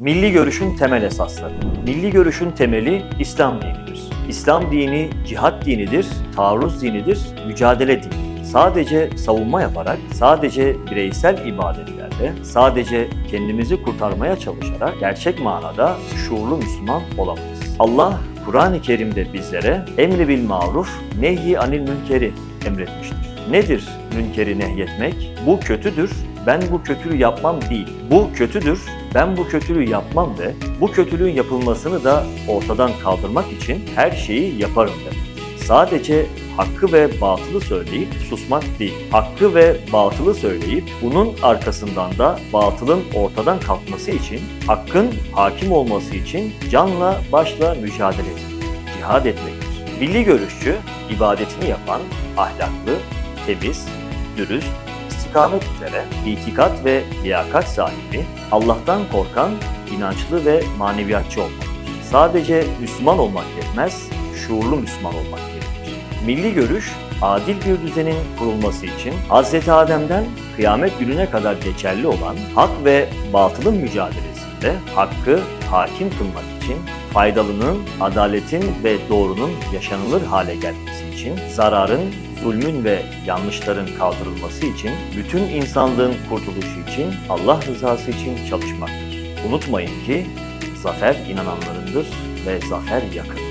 Milli görüşün temel esasları. Milli görüşün temeli İslam dinidir. İslam dini cihat dinidir, taarruz dinidir, mücadele dini. Sadece savunma yaparak, sadece bireysel ibadetlerle, sadece kendimizi kurtarmaya çalışarak gerçek manada şuurlu Müslüman olamayız. Allah Kur'an-ı Kerim'de bizlere emri bil maruf, nehi anil münkeri emretmiştir. Nedir münkeri nehyetmek? Bu kötüdür, ben bu kötülüğü yapmam değil. Bu kötüdür, ben bu kötülüğü yapmam ve bu kötülüğün yapılmasını da ortadan kaldırmak için her şeyi yaparım demek. Sadece hakkı ve batılı söyleyip susmak değil. Hakkı ve batılı söyleyip bunun arkasından da batılın ortadan kalkması için, hakkın hakim olması için canla başla mücadele etmek, cihad etmektir. Milli görüşçü, ibadetini yapan, ahlaklı, temiz, dürüst, istikamet üzere itikat ve liyakat sahibi, Allah'tan korkan, inançlı ve maneviyatçı olmalıdır. Sadece Müslüman olmak yetmez, şuurlu Müslüman olmak gerekir. Milli görüş, adil bir düzenin kurulması için Hz. Adem'den kıyamet gününe kadar geçerli olan hak ve batılın mücadelesinde hakkı hakim kılmak için faydalının, adaletin ve doğrunun yaşanılır hale gelmesi için zararın, zulmün ve yanlışların kaldırılması için, bütün insanlığın kurtuluşu için, Allah rızası için çalışmaktır. Unutmayın ki zafer inananlarındır ve zafer yakın.